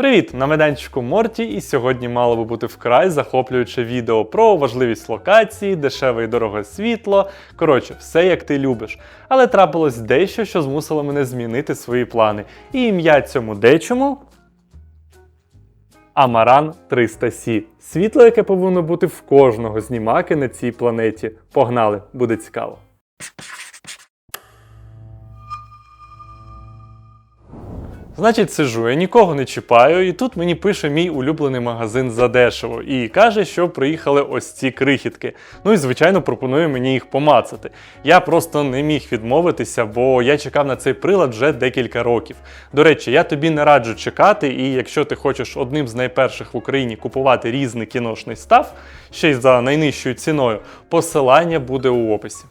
Привіт! На майданчику Морті, і сьогодні мало би бути вкрай захоплююче відео про важливість локації, дешеве і дороге світло. Коротше, все як ти любиш. Але трапилось дещо, що змусило мене змінити свої плани. І ім'я цьому дечому. Амаран 300C. Світло, яке повинно бути в кожного знімаки на цій планеті. Погнали, буде цікаво. Значить, сижу, я нікого не чіпаю, і тут мені пише мій улюблений магазин задешево і каже, що приїхали ось ці крихітки. Ну і звичайно пропонує мені їх помацати. Я просто не міг відмовитися, бо я чекав на цей прилад вже декілька років. До речі, я тобі не раджу чекати, і якщо ти хочеш одним з найперших в Україні купувати різний кіношний став, ще й за найнижчою ціною, посилання буде у описі.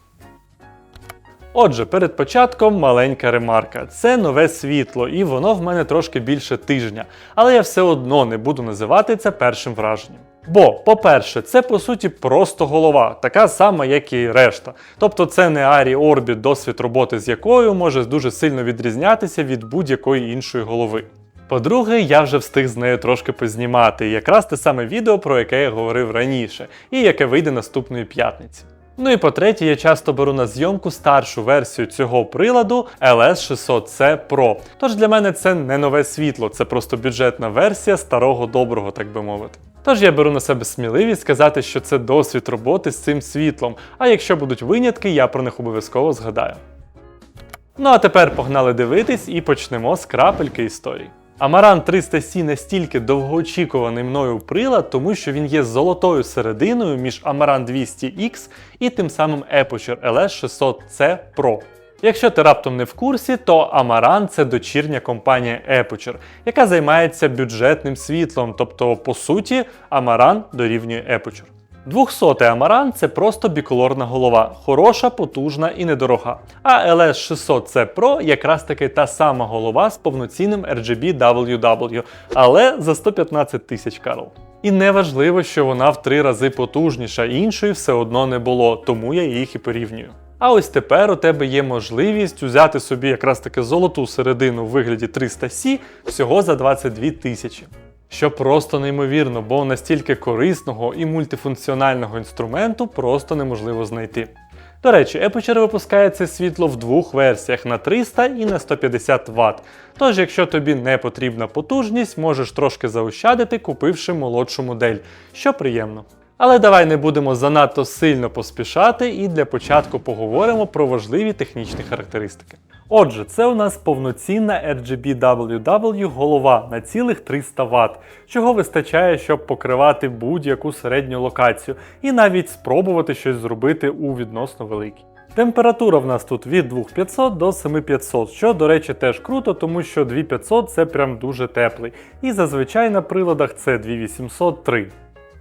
Отже, перед початком маленька ремарка. Це нове світло, і воно в мене трошки більше тижня. Але я все одно не буду називати це першим враженням. Бо, по-перше, це по суті просто голова, така сама, як і решта. Тобто це не Арі Орбіт, досвід роботи з якою може дуже сильно відрізнятися від будь-якої іншої голови. По-друге, я вже встиг з нею трошки познімати, якраз те саме відео, про яке я говорив раніше, і яке вийде наступної п'ятниці. Ну і по-третє, я часто беру на зйомку старшу версію цього приладу LS600C Pro. Тож для мене це не нове світло, це просто бюджетна версія старого доброго, так би мовити. Тож я беру на себе сміливість сказати, що це досвід роботи з цим світлом, а якщо будуть винятки, я про них обов'язково згадаю. Ну а тепер погнали дивитись і почнемо з крапельки історії. Амаран 300C настільки довгоочікуваний мною прилад, тому що він є золотою серединою між Amaran 200X і тим самим Aputure LS600C Pro. Якщо ти раптом не в курсі, то Amaran це дочірня компанія Aputure, яка займається бюджетним світлом, тобто, по суті, Amaran дорівнює Aputure. 200 Амаран це просто біколорна голова, хороша, потужна і недорога. А LS600C Pro якраз таки та сама голова з повноцінним RGB WW, але за 115 тисяч Карл. І не важливо, що вона в три рази потужніша, іншої все одно не було, тому я їх і порівнюю. А ось тепер у тебе є можливість взяти собі якраз таки золоту середину в вигляді 300C всього за 22 тисячі. Що просто неймовірно, бо настільки корисного і мультифункціонального інструменту просто неможливо знайти. До речі, Aputure випускає це світло в двох версіях на 300 і на 150 Вт. Тож, якщо тобі не потрібна потужність, можеш трошки заощадити, купивши молодшу модель, що приємно. Але давай не будемо занадто сильно поспішати і для початку поговоримо про важливі технічні характеристики. Отже, це у нас повноцінна RGB-WW голова на цілих 300 Вт, чого вистачає, щоб покривати будь-яку середню локацію і навіть спробувати щось зробити у відносно великій. Температура в нас тут від 2500 до 7500, що, до речі, теж круто, тому що 2500 це прям дуже теплий. І зазвичай на приладах це 2803.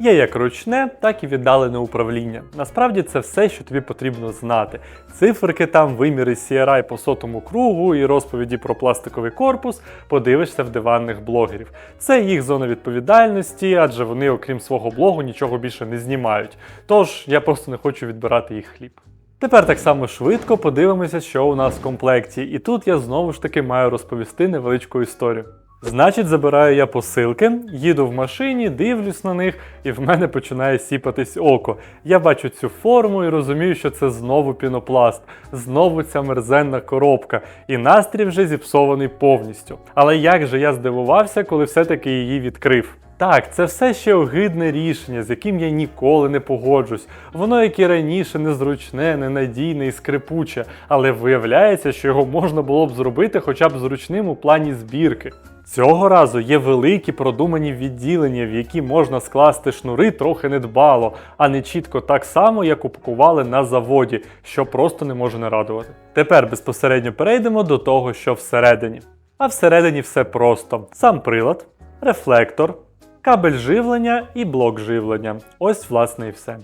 Є як ручне, так і віддалене управління. Насправді це все, що тобі потрібно знати. Циферки там, виміри CRI по сотому кругу і розповіді про пластиковий корпус, подивишся в диванних блогерів. Це їх зона відповідальності, адже вони, окрім свого блогу, нічого більше не знімають. Тож я просто не хочу відбирати їх хліб. Тепер так само швидко подивимося, що у нас в комплекті. І тут я знову ж таки маю розповісти невеличку історію. Значить, забираю я посилки, їду в машині, дивлюсь на них, і в мене починає сіпатись око. Я бачу цю форму і розумію, що це знову пінопласт, знову ця мерзенна коробка, і настрій вже зіпсований повністю. Але як же я здивувався, коли все-таки її відкрив. Так, це все ще огидне рішення, з яким я ніколи не погоджусь. Воно, як і раніше, незручне, ненадійне і скрипуче, але виявляється, що його можна було б зробити хоча б зручним у плані збірки. Цього разу є великі продумані відділення, в які можна скласти шнури трохи недбало, а не чітко так само, як упакували на заводі, що просто не може не радувати. Тепер безпосередньо перейдемо до того, що всередині. А всередині все просто: сам прилад, рефлектор, кабель живлення і блок живлення. Ось, власне, і все.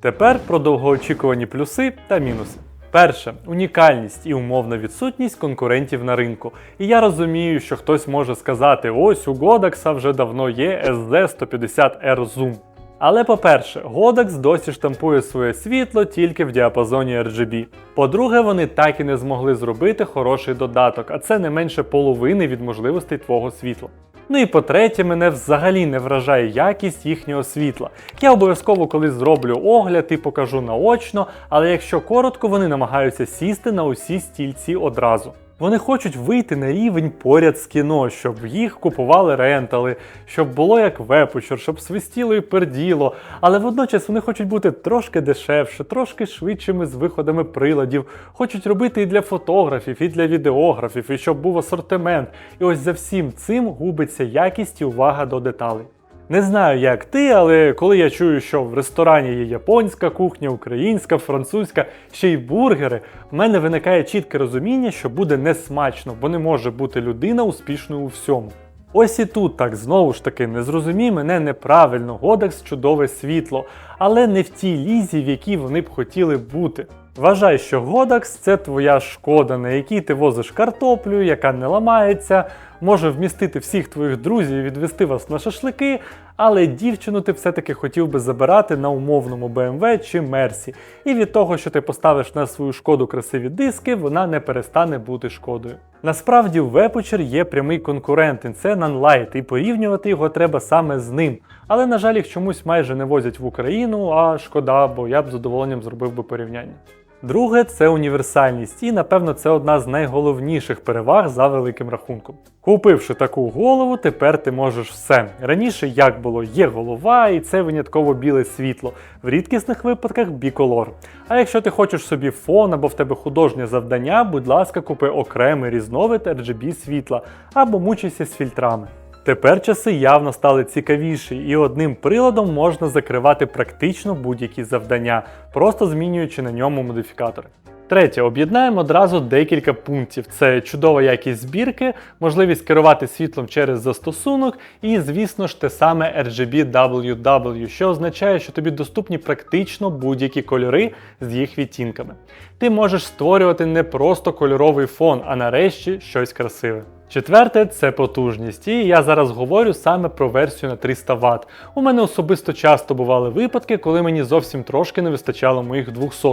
Тепер про довгоочікувані плюси та мінуси. Перше унікальність і умовна відсутність конкурентів на ринку. І я розумію, що хтось може сказати: ось у Godax вже давно є SD150R Zoom. Але по-перше, Godax досі штампує своє світло тільки в діапазоні RGB. По-друге, вони так і не змогли зробити хороший додаток, а це не менше половини від можливостей твого світла. Ну і по-третє, мене взагалі не вражає якість їхнього світла. Я обов'язково колись зроблю огляд і покажу наочно, але якщо коротко, вони намагаються сісти на усі стільці одразу. Вони хочуть вийти на рівень поряд з кіно, щоб їх купували рентали, щоб було як вепучер, щоб свистіло і перділо. Але водночас вони хочуть бути трошки дешевше, трошки швидшими з виходами приладів, хочуть робити і для фотографів, і для відеографів, і щоб був асортимент. І ось за всім цим губиться якість і увага до деталей. Не знаю, як ти, але коли я чую, що в ресторані є японська кухня, українська, французька, ще й бургери, в мене виникає чітке розуміння, що буде несмачно, бо не може бути людина успішною у всьому. Ось і тут так знову ж таки не зрозумій мене неправильно, Годекс чудове світло, але не в тій лізі, в якій вони б хотіли бути. Вважай, що Годакс це твоя шкода, на якій ти возиш картоплю, яка не ламається, може вмістити всіх твоїх друзів і відвести вас на шашлики, але дівчину ти все-таки хотів би забирати на умовному BMW чи Мерсі. І від того, що ти поставиш на свою шкоду красиві диски, вона не перестане бути шкодою. Насправді у Вепучер є прямий конкурент, і це Nanlite, і порівнювати його треба саме з ним. Але, на жаль, їх чомусь майже не возять в Україну, а шкода, бо я б з задоволенням зробив би порівняння. Друге це універсальність, і напевно це одна з найголовніших переваг за великим рахунком. Купивши таку голову, тепер ти можеш все. Раніше як було, є голова, і це винятково біле світло, в рідкісних випадках біколор. А якщо ти хочеш собі фон або в тебе художнє завдання, будь ласка, купи окремий різновид RGB світла або мучайся з фільтрами. Тепер часи явно стали цікавіші, і одним приладом можна закривати практично будь-які завдання, просто змінюючи на ньому модифікатори. Третє, об'єднаємо одразу декілька пунктів: це чудова якість збірки, можливість керувати світлом через застосунок, і, звісно ж, те саме RGB WW, що означає, що тобі доступні практично будь-які кольори з їх відтінками. Ти можеш створювати не просто кольоровий фон, а нарешті щось красиве. Четверте це потужність, і я зараз говорю саме про версію на 300 Вт. У мене особисто часто бували випадки, коли мені зовсім трошки не вистачало моїх 200.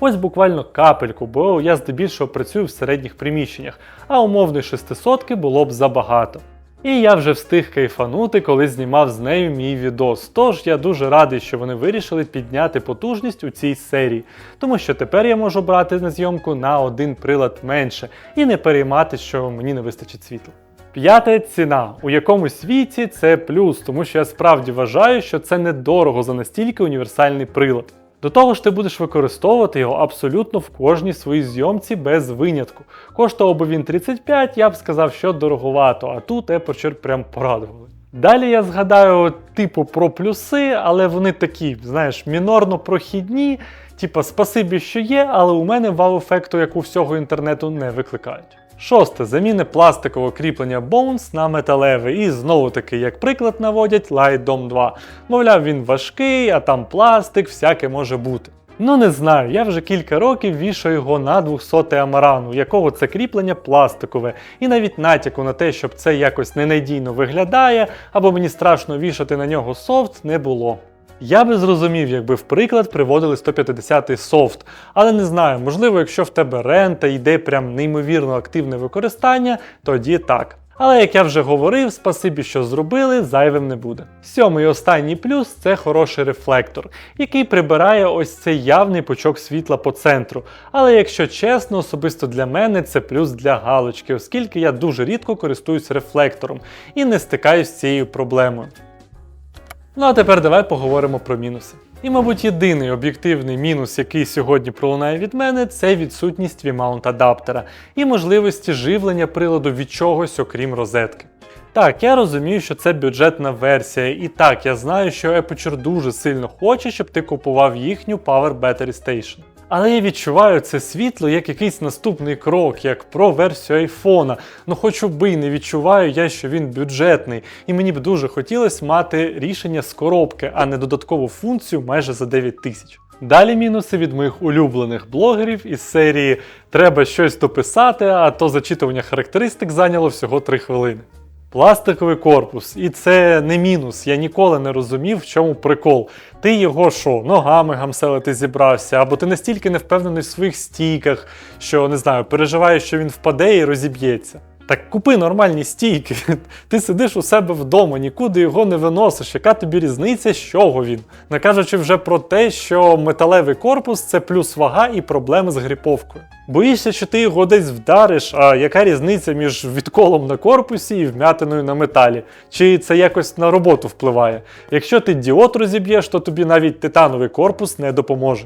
Ось буквально капельку, бо я здебільшого працюю в середніх приміщеннях, а умовної 600 було б забагато. І я вже встиг кайфанути, коли знімав з нею мій відос. Тож я дуже радий, що вони вирішили підняти потужність у цій серії, тому що тепер я можу брати на зйомку на один прилад менше і не переймати, що мені не вистачить світла. П'яте ціна. У якому світі це плюс, тому що я справді вважаю, що це недорого за настільки універсальний прилад. До того ж, ти будеш використовувати його абсолютно в кожній своїй зйомці без винятку. Коштував би він 35, я б сказав, що дороговато, а тут Aperture прям порадували. Далі я згадаю типу про плюси, але вони такі, знаєш, мінорно прохідні, типа спасибі, що є, але у мене вау-ефекту, як у всього інтернету, не викликають. Шосте. Заміни пластикового кріплення Bones на металеве. І знову таки, як приклад наводять Light Dome 2. Мовляв, він важкий, а там пластик, всяке може бути. Ну не знаю, я вже кілька років вішаю його на 200 амарану, якого це кріплення пластикове, і навіть натяку на те, щоб це якось ненадійно виглядає, або мені страшно вішати на нього софт, не було. Я би зрозумів, якби в приклад приводили 150-й софт, але не знаю, можливо, якщо в тебе рента йде прям неймовірно активне використання, тоді так. Але як я вже говорив, спасибі, що зробили, зайвим не буде. Сьомий і останній плюс це хороший рефлектор, який прибирає ось цей явний пучок світла по центру. Але якщо чесно, особисто для мене це плюс для галочки, оскільки я дуже рідко користуюсь рефлектором і не стикаюсь з цією проблемою. Ну а тепер давай поговоримо про мінуси. І, мабуть, єдиний об'єктивний мінус, який сьогодні пролунає від мене, це відсутність V-mount адаптера і можливості живлення приладу від чогось, окрім розетки. Так, я розумію, що це бюджетна версія, і так, я знаю, що Aperture дуже сильно хоче, щоб ти купував їхню Power Battery Station. Але я відчуваю це світло як якийсь наступний крок, як про версію айфона. Ну хоч би не відчуваю я, що він бюджетний, і мені б дуже хотілося мати рішення з коробки, а не додаткову функцію майже за 9 тисяч. Далі мінуси від моїх улюблених блогерів із серії Треба щось дописати, а то зачитування характеристик зайняло всього 3 хвилини. Пластиковий корпус, і це не мінус. Я ніколи не розумів, в чому прикол. Ти його що, ногами гамселити зібрався, або ти настільки не впевнений в своїх стійках, що не знаю, переживаєш, що він впаде і розіб'ється. Так купи нормальні стійки. Ти сидиш у себе вдома, нікуди його не виносиш. Яка тобі різниця, з чого він? Не кажучи вже про те, що металевий корпус це плюс вага і проблеми з гріповкою. Боїшся, що ти його десь вдариш, а яка різниця між відколом на корпусі і вмятиною на металі? Чи це якось на роботу впливає? Якщо ти діод розіб'єш, то тобі навіть титановий корпус не допоможе.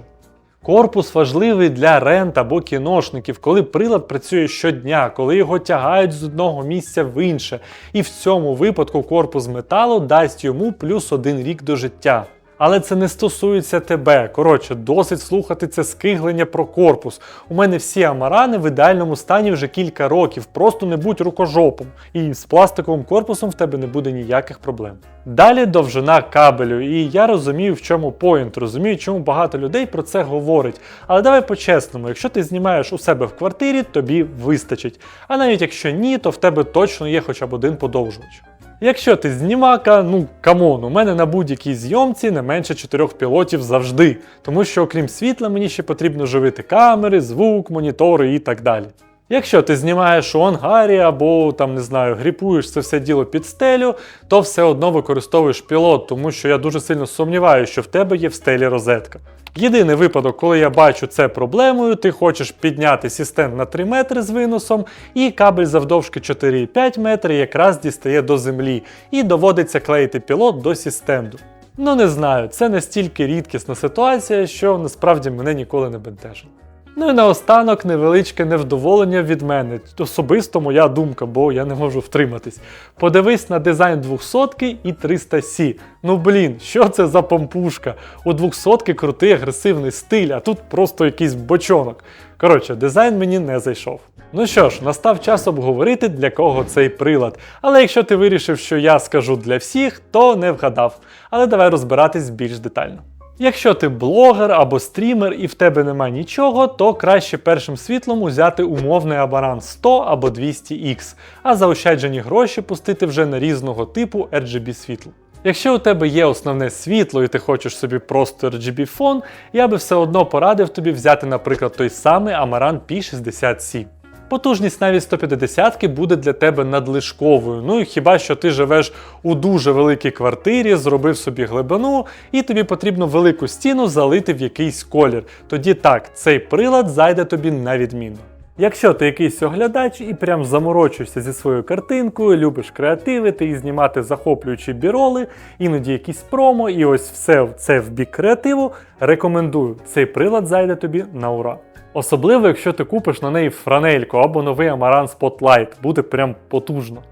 Корпус важливий для рент або кіношників, коли прилад працює щодня, коли його тягають з одного місця в інше. І в цьому випадку корпус металу дасть йому плюс один рік до життя. Але це не стосується тебе. Коротше, досить слухати це скиглення про корпус. У мене всі амарани в ідеальному стані вже кілька років. Просто не будь рукожопом. І з пластиковим корпусом в тебе не буде ніяких проблем. Далі довжина кабелю, і я розумію, в чому поінт, розумію, чому багато людей про це говорить. Але давай по-чесному, якщо ти знімаєш у себе в квартирі, тобі вистачить. А навіть якщо ні, то в тебе точно є хоча б один подовжувач. Якщо ти знімака, ну камон, у мене на будь-якій зйомці не менше чотирьох пілотів завжди, тому що окрім світла мені ще потрібно живити камери, звук, монітори і так далі. Якщо ти знімаєш у ангарі або там не знаю, гріпуєш це все діло під стелю, то все одно використовуєш пілот, тому що я дуже сильно сумніваюся, що в тебе є в стелі розетка. Єдиний випадок, коли я бачу це проблемою, ти хочеш підняти систем на 3 метри з виносом, і кабель завдовжки 4,5 метри якраз дістає до землі, і доводиться клеїти пілот до системду. Ну не знаю, це настільки рідкісна ситуація, що насправді мене ніколи не бентежить. Ну і наостанок невеличке невдоволення від мене. Особисто моя думка, бо я не можу втриматись. Подивись на дизайн 200 і 300 сі Ну блін, що це за помпушка? У 200 крутий агресивний стиль, а тут просто якийсь бочонок. Коротше, дизайн мені не зайшов. Ну що ж, настав час обговорити, для кого цей прилад. Але якщо ти вирішив, що я скажу для всіх, то не вгадав. Але давай розбиратись більш детально. Якщо ти блогер або стрімер і в тебе нема нічого, то краще першим світлом узяти умовний абаран 100 або 200X, а заощаджені гроші пустити вже на різного типу RGB світло. Якщо у тебе є основне світло і ти хочеш собі просто RGB фон, я би все одно порадив тобі взяти, наприклад, той самий Amaran P60C. Потужність навіть 150-ки буде для тебе надлишковою. Ну і хіба що ти живеш у дуже великій квартирі, зробив собі глибину, і тобі потрібно велику стіну залити в якийсь колір. Тоді так, цей прилад зайде тобі на відмінно. Якщо ти якийсь оглядач і прям заморочуєшся зі своєю картинкою, любиш креативити і знімати захоплюючі біроли, іноді якісь промо, і ось все це в бік креативу, рекомендую, цей прилад зайде тобі на ура. Особливо, якщо ти купиш на неї франельку або новий Amaran Spotlight, буде прям потужно.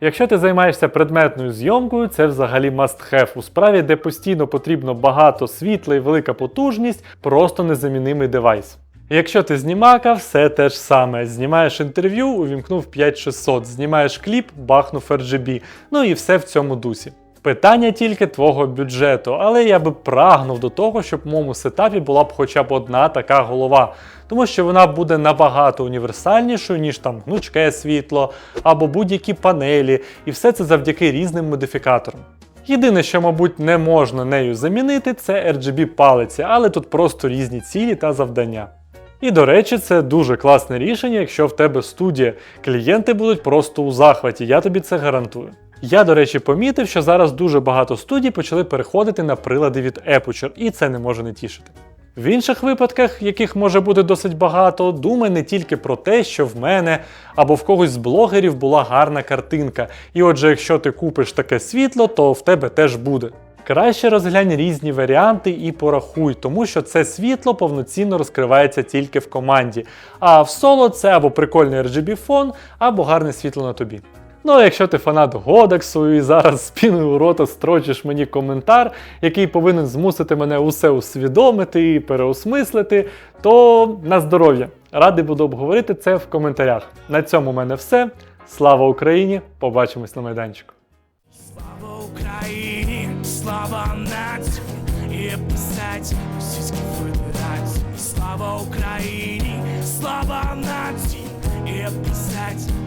Якщо ти займаєшся предметною зйомкою, це взагалі must have у справі, де постійно потрібно багато світла і велика потужність, просто незамінимий девайс. Якщо ти знімака, все те ж саме. Знімаєш інтерв'ю, увімкнув 5600, знімаєш кліп, бахнув RGB, ну і все в цьому дусі. Питання тільки твого бюджету, але я би прагнув до того, щоб в моєму сетапі була б хоча б одна така голова, тому що вона буде набагато універсальнішою, ніж там гнучке світло або будь-які панелі, і все це завдяки різним модифікаторам. Єдине, що, мабуть, не можна нею замінити, це RGB палиці, але тут просто різні цілі та завдання. І до речі, це дуже класне рішення, якщо в тебе студія. Клієнти будуть просто у захваті, я тобі це гарантую. Я, до речі, помітив, що зараз дуже багато студій почали переходити на прилади від Aputure, і це не може не тішити. В інших випадках, яких може бути досить багато, думай не тільки про те, що в мене або в когось з блогерів була гарна картинка. І отже, якщо ти купиш таке світло, то в тебе теж буде. Краще розглянь різні варіанти і порахуй, тому що це світло повноцінно розкривається тільки в команді. А в соло це або прикольний RGB фон, або гарне світло на тобі. Ну, а якщо ти фанат Годексу і зараз з піною у рота строчиш мені коментар, який повинен змусити мене усе усвідомити і переосмислити, то на здоров'я. Радий буду обговорити це в коментарях. На цьому в мене все. Слава Україні! Побачимось на майданчику. Слава Україні, слава нації, і писать російські федерації. Слава Україні, слава нації, і писать